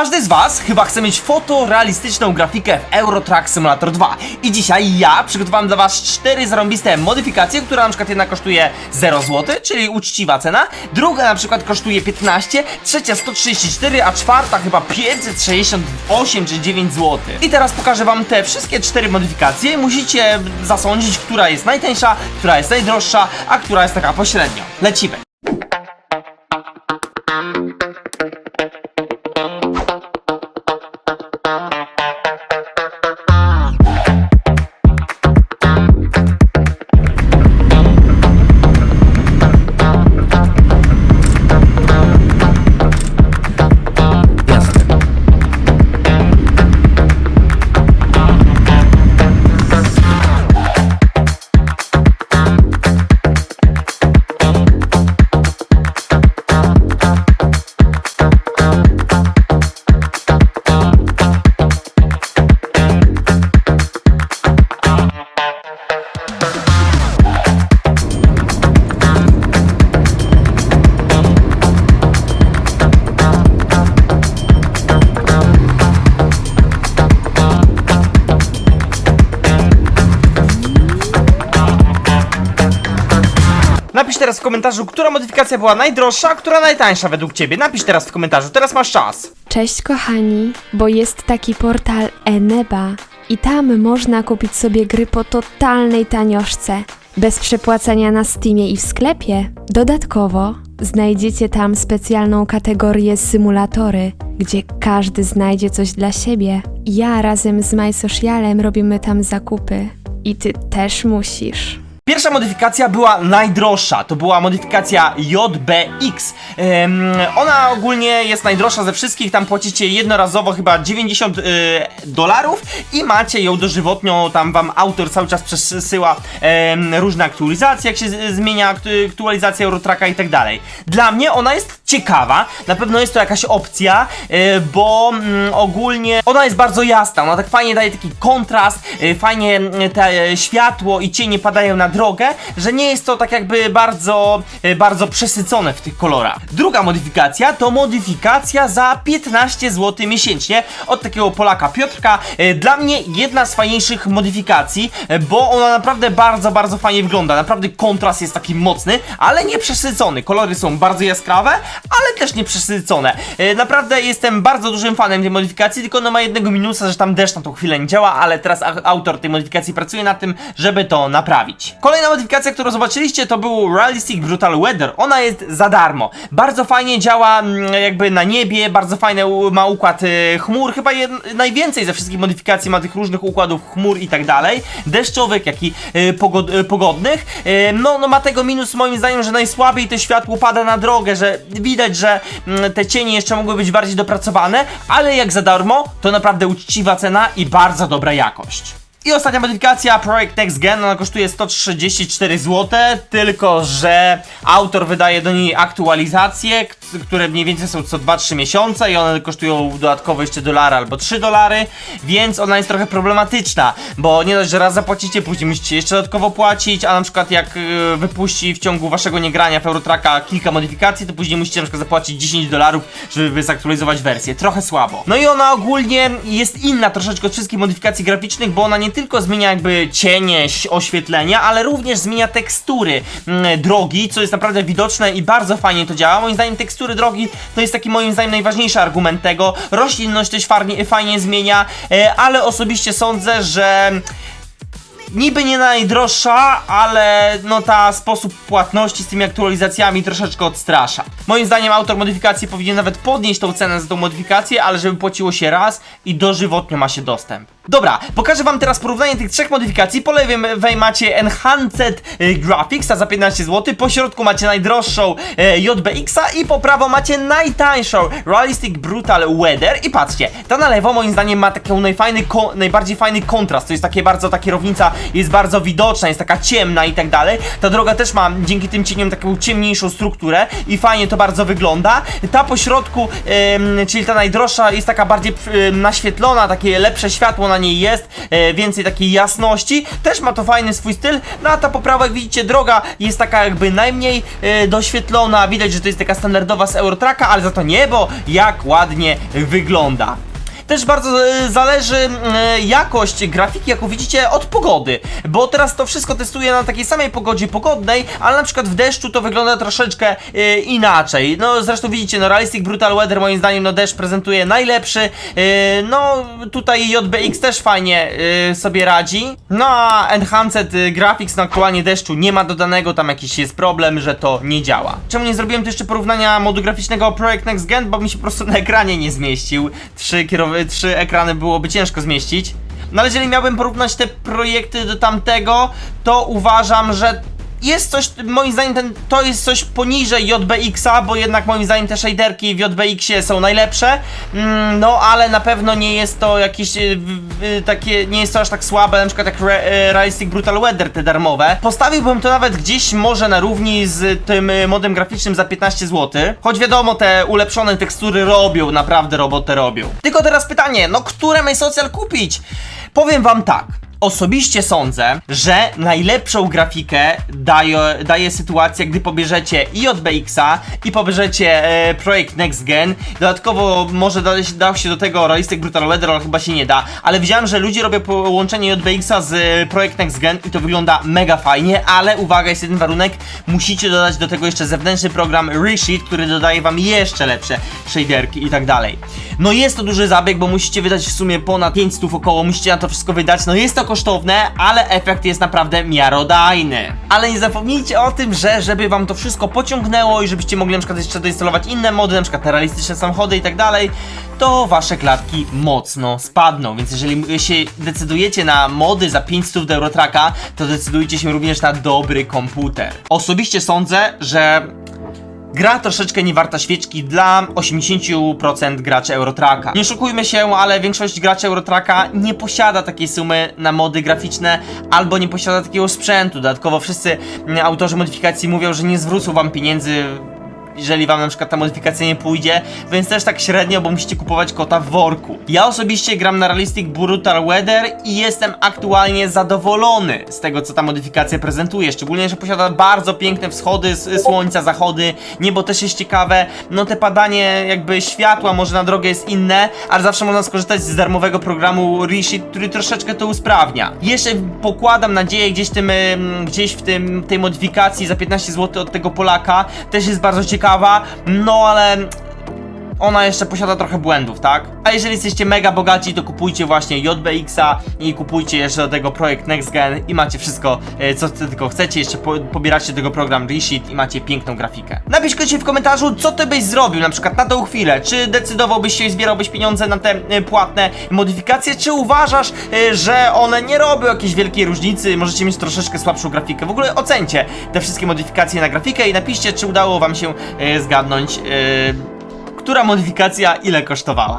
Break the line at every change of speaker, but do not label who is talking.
Każdy z Was chyba chce mieć fotorealistyczną grafikę w Euro Truck Simulator 2 i dzisiaj ja przygotowałem dla Was cztery zarąbiste modyfikacje, która na przykład jedna kosztuje 0 zł, czyli uczciwa cena, druga na przykład kosztuje 15, trzecia 134, a czwarta chyba 568 czy 9 zł. I teraz pokażę Wam te wszystkie cztery modyfikacje musicie zasądzić, która jest najtańsza, która jest najdroższa, a która jest taka pośrednio. Lecimy. Thank you. Napisz teraz w komentarzu, która modyfikacja była najdroższa, a która najtańsza według Ciebie. Napisz teraz w komentarzu, teraz masz czas.
Cześć kochani, bo jest taki portal Eneba i tam można kupić sobie gry po totalnej tanioszce, bez przepłacania na Steamie i w sklepie. Dodatkowo znajdziecie tam specjalną kategorię symulatory, gdzie każdy znajdzie coś dla siebie. Ja razem z MySocialem robimy tam zakupy i ty też musisz.
Pierwsza modyfikacja była najdroższa, to była modyfikacja JBX. Ona ogólnie jest najdroższa ze wszystkich, tam płacicie jednorazowo chyba 90 y, dolarów i macie ją dożywotnią, tam wam autor cały czas przesyła różne aktualizacje, jak się zmienia aktu- aktualizacja Eurotracka i tak dalej. Dla mnie ona jest ciekawa, na pewno jest to jakaś opcja, y, bo mm, ogólnie ona jest bardzo jasna, ona tak fajnie daje taki kontrast, y, fajnie mm, te e, światło i cienie padają na drogę, że nie jest to tak jakby bardzo, y, bardzo przesycone w tych kolorach. Druga modyfikacja to modyfikacja za 15 zł miesięcznie od takiego Polaka Piotrka. Y, Dla mnie jedna z fajniejszych modyfikacji, y, bo ona naprawdę bardzo, bardzo fajnie wygląda. Naprawdę kontrast jest taki mocny, ale nie przesycony. Kolory są bardzo jaskrawe, ale też nie przesycone. Naprawdę jestem bardzo dużym fanem tej modyfikacji, tylko ona ma jednego minusa, że tam deszcz na tą chwilę nie działa, ale teraz autor tej modyfikacji pracuje nad tym, żeby to naprawić. Kolejna modyfikacja, którą zobaczyliście, to był Realistic Brutal Weather. Ona jest za darmo. Bardzo fajnie działa mm, jakby na niebie, bardzo fajny ma układ y, chmur, chyba najwięcej ze wszystkich modyfikacji ma tych różnych układów chmur i tak dalej, deszczowych, jak i y, pogod, y, pogodnych. No, no ma tego minus moim zdaniem, że najsłabiej to światło pada na drogę, że widać, że mm, te cienie jeszcze mogły być bardziej dopracowane, ale jak za darmo, to naprawdę uczciwa cena i bardzo dobra jakość. I ostatnia modyfikacja, projekt Next Gen, ona kosztuje 134 zł, tylko że autor wydaje do niej aktualizacje, które mniej więcej są co 2-3 miesiące i one kosztują dodatkowo jeszcze dolara albo 3 dolary, więc ona jest trochę problematyczna, bo nie dość, że raz zapłacicie, później musicie jeszcze dodatkowo płacić, a na przykład jak y, wypuści w ciągu waszego niegrania w Eurotracka kilka modyfikacji, to później musicie na przykład zapłacić 10 dolarów, żeby zaktualizować wersję. Trochę słabo. No i ona ogólnie jest inna troszeczkę od wszystkich modyfikacji graficznych, bo ona nie tylko zmienia jakby cienie, oświetlenia, ale również zmienia tekstury mm, drogi, co jest naprawdę widoczne i bardzo fajnie to działa. Moim zdaniem tekstury drogi to jest taki moim zdaniem najważniejszy argument tego. Roślinność też fajnie, fajnie zmienia, e, ale osobiście sądzę, że niby nie najdroższa, ale no ta sposób płatności z tymi aktualizacjami troszeczkę odstrasza. Moim zdaniem autor modyfikacji powinien nawet podnieść tą cenę za tą modyfikację, ale żeby płaciło się raz i dożywotnio ma się dostęp. Dobra, pokażę wam teraz porównanie tych trzech modyfikacji. Po lewej macie Enhanced y, Graphics a za 15 zł, po środku macie najdroższą y, JBX-a i po prawo macie najtańszą Realistic Brutal Weather i patrzcie, ta na lewo moim zdaniem ma taką najfajny, najbardziej fajny kontrast, to jest takie bardzo, ta kierownica jest bardzo widoczna, jest taka ciemna i tak dalej. Ta droga też ma dzięki tym cieniom taką ciemniejszą strukturę i fajnie to bardzo wygląda. Ta po środku, czyli ta najdroższa jest taka bardziej naświetlona, takie lepsze światło na niej jest, e, więcej takiej jasności, też ma to fajny swój styl, no a ta poprawa, jak widzicie, droga jest taka jakby najmniej e, doświetlona, widać, że to jest taka standardowa z Eurotracka, ale za to niebo, jak ładnie wygląda. Też bardzo e, zależy e, jakość grafiki, jak widzicie, od pogody. Bo teraz to wszystko testuję na takiej samej pogodzie pogodnej, ale na przykład w deszczu to wygląda troszeczkę e, inaczej. No zresztą widzicie, no Realistic Brutal Weather moim zdaniem no deszcz prezentuje najlepszy. No tutaj JBX też fajnie sobie radzi. No a Enhanced Graphics no aktualnie deszczu nie ma dodanego, tam jakiś jest problem, że to nie działa. Czemu nie zrobiłem tu jeszcze porównania modu graficznego Project Next Gen? Bo mi się po prostu na ekranie nie zmieścił. Trzy, kierowy, trzy ekrany byłoby ciężko zmieścić. No ale jeżeli miałbym porównać te projekty do tamtego, to uważam, że jest coś, moim zdaniem ten, to jest coś poniżej JBX-a, bo jednak moim zdaniem te shaderki w JBX-ie są najlepsze, mm, no ale na pewno nie jest to jakieś y, y, takie, nie jest to aż tak słabe, na przykład jak Re, y, Realistic Brutal Weather, te darmowe. Postawiłbym to nawet gdzieś może na równi z tym y, modem graficznym za 15 zł, choć wiadomo, te ulepszone tekstury robią, naprawdę robotę robią. Tylko teraz pytanie, no które MySocial kupić? Powiem wam tak, Osobiście sądzę, że najlepszą grafikę daje, daje sytuacja, gdy pobierzecie i JBX-a i pobierzecie e, projekt Next Gen. Dodatkowo może da, dał się do tego Realistic Brutal Weather, ale chyba się nie da. Ale widziałem, że ludzie robią połączenie JBX-a z e, projekt Next Gen i to wygląda mega fajnie, ale uwaga, jest jeden warunek, musicie dodać do tego jeszcze zewnętrzny program Resheet, który dodaje wam jeszcze lepsze shaderki i tak dalej. No jest to duży zabieg, bo musicie wydać w sumie ponad 500 około, musicie na to wszystko wydać, no jest to kosztowne, ale efekt jest naprawdę miarodajny. Ale nie zapomnijcie o tym, że żeby wam to wszystko pociągnęło i żebyście mogli na przykład jeszcze doinstalować inne mody, na przykład realistyczne samochody i tak dalej, to wasze klatki mocno spadną, więc jeżeli się decydujecie na mody za 500 do Eurotracka, to decydujcie się również na dobry komputer. Osobiście sądzę, że Gra troszeczkę nie warta świeczki dla 80% graczy Eurotracka. Nie oszukujmy się, ale większość graczy Eurotracka nie posiada takiej sumy na mody graficzne albo nie posiada takiego sprzętu. Dodatkowo wszyscy autorzy modyfikacji mówią, że nie zwrócą wam pieniędzy jeżeli wam na przykład ta modyfikacja nie pójdzie, więc też tak średnio, bo musicie kupować kota w worku. Ja osobiście gram na Realistic Brutal Weather i jestem aktualnie zadowolony z tego, co ta modyfikacja prezentuje, szczególnie, że posiada bardzo piękne wschody słońca, zachody, niebo też jest ciekawe, no te padanie jakby światła może na drogę jest inne, ale zawsze można skorzystać z darmowego programu Resheet, który troszeczkę to usprawnia. Jeszcze pokładam nadzieję gdzieś, tym, ym, gdzieś w tym, tej modyfikacji za 15 zł od tego Polaka, też jest bardzo ciekawa, no ale ona jeszcze posiada trochę błędów, tak? A jeżeli jesteście mega bogaci, to kupujcie właśnie JBX-a i kupujcie jeszcze do tego projekt Next Gen i macie wszystko, e, co tylko chcecie. Jeszcze po, pobieracie do tego program Resheet i macie piękną grafikę. Napisz koniecznie w komentarzu, co ty byś zrobił na przykład na tą chwilę. Czy decydowałbyś się i zbierałbyś pieniądze na te e, płatne modyfikacje, czy uważasz, e, że one nie robią jakiejś wielkiej różnicy, możecie mieć troszeczkę słabszą grafikę. W ogóle ocencie te wszystkie modyfikacje na grafikę i napiszcie, czy udało wam się zgadnąć, która modyfikacja ile kosztowała.